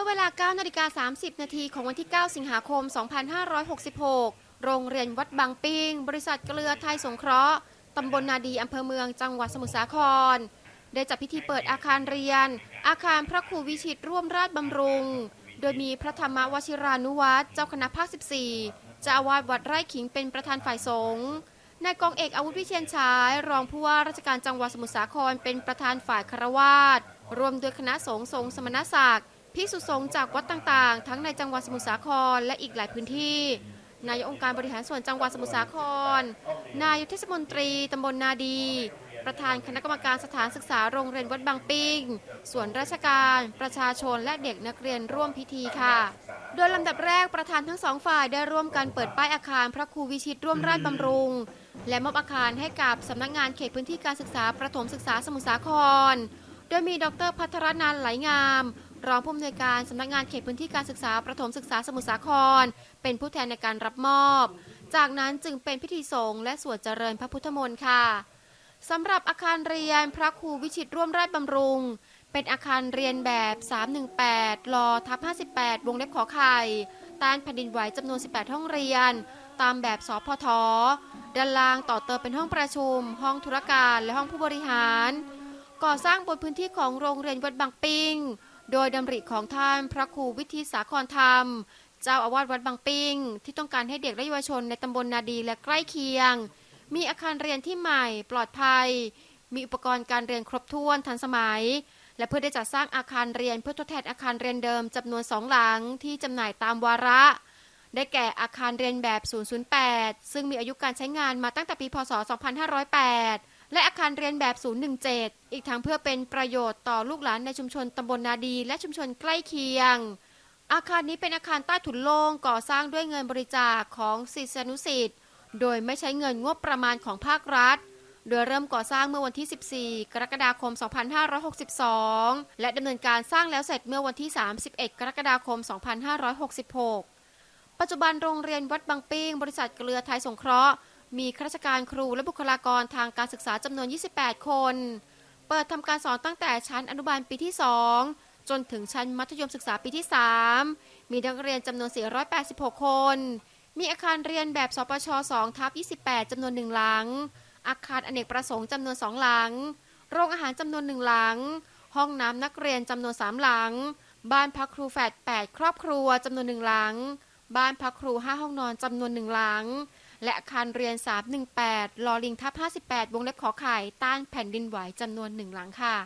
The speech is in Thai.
มื่อเวลา9นาฬิกา30 นาทีของวันที่ 9 สิงหาคม 2566 โรงเรียนวัดบางปิง บริษัทเกลือไทยสงเคราะห์ ตำบลนาดีอำเภอเมือง จังหวัดสมุทรสาคร ได้จัดพิธีเปิดอาคารเรียน อาคารพระครูวิชิตร่วมราชบำรุง โดยมีพระธรรมวชิรานุวัตรเจ้าคณะภาค 14เจ้าอาวาสวัดไร่ขิงเป็นประธานฝ่ายสงฆ์นายกองเอกอาวุธวิเชียนฉาย รองผู้ว่าราชการจังหวัดสมุทรสาครเป็นประธานฝ่ายคารวาสรวมด้วยคณะสงฆ์ทรงสมณศักดิ์ ภิกษุสงฆ์จากวัดต่างๆ ทั้งในจังหวัดสมุทรสาครและอีกหลายพื้นที่ นายกองค์การบริหารส่วนจังหวัดสมุทรสาคร นายกเทศมนตรีตำบลนาดี ประธานคณะกรรมการสถานศึกษาโรงเรียนวัดบางปิงส่วนราชการ ประชาชนและเด็กนักเรียนร่วมพิธีค่ะ โดยลำดับแรกประธานทั้งสองฝ่ายได้ร่วมกันเปิดป้ายอาคารพระครูวิชิตร่วมราชบำรุง และมอบอาคารให้กับสำนักงานเขตพื้นที่การศึกษาประถมศึกษาสมุทรสาคร โดยมีดรพัทรนันท์ไหลงาม รองผู้อำนวยการสำนักงานเขตพื้นที่การศึกษาประถมศึกษาสมุทรสาคร เป็นผู้แทนในการรับมอบ จากนั้นจึงเป็นพิธีสงฆ์และสวดเจริญพระพุทธมนต์ค่ะสำหรับอาคารเรียนพระครูวิชิตร่วมราชบำรุง เป็นอาคารเรียนแบบ 318 ลอทับ58 วงเล็บขอไข่ ต้านแผ่นดินไหวจำนวน 18 ห้องเรียน ตามแบบสพทด้านล่างต่อเติมเป็นห้องประชุม ห้องธุรการและห้องผู้บริหาร ก่อสร้างบนพื้นที่ของโรงเรียนวัดบางปิง โดยดำริของท่านพระครูวิทิตสาครธรรม เจ้าอาวาสวัดบางปิงที่ต้องการให้เด็กและเยาวชนในตำบลนาดีและใกล้เคียง มีอาคารเรียนที่ใหม่ปลอดภัย มีอุปกรณ์การเรียนครบถ้วนทันสมัย และเพื่อได้จัดสร้างอาคารเรียนเพื่อทดแทนอาคารเรียนเดิมจำนวนสองหลังที่จำหน่ายตามวาระ ได้แก่อาคารเรียนแบบ 008 ซึ่งมีอายุการใช้งานมาตั้งแต่ปีพศ 2508 และอาคารเรียนแบบ 017 อีกทั้งเพื่อเป็นประโยชน์ต่อลูกหลานในชุมชนตำบลนาดี และชุมชนใกล้เคียง อาคารนี้เป็นอาคารใต้ถุนโล่งก่อสร้างด้วยเงินบริจาคของศิษยานุสิษย์โดยไม่ใช้เงินงบประมาณของภาครัฐ โดยเริ่มก่อสร้างเมื่อวันที่ 14 กรกฎาคม 2562 และดำเนินการสร้างแล้วเสร็จเมื่อวันที่ 31 กรกฎาคม 2566 ปัจจุบันโรงเรียนวัดบางปิ้ง บริษัทเกลือไทยสงเคราะห์ มีข้าราชการครูและบุคลากรทางการศึกษาจำนวน 28 คน เปิดทำการสอนตั้งแต่ชั้นอนุบาลปีที่ 2 จนถึงชั้นมัธยมศึกษาปีที่ 3 มีนักเรียนจำนวน 486 คน มีอาคารเรียนแบบสปช2ทับ28จำนวนหนึ่งหลัง อาคารอเนกประสงค์จำนวนสองหลัง โรงอาหารจำนวนหนึ่งหลัง ห้องน้ำนักเรียนจำนวนสามหลัง บ้านพักครูแฝด8ครอบครัวจำนวนหนึ่งหลัง บ้านพักครู 5 ห้องนอนจำนวนหนึ่งหลัง และอาคารเรียน 318 ลอลิงทับ58 วงเล็บขอไข่ต้านแผ่นดินไหวจำนวนหนึ่งหลังค่ะ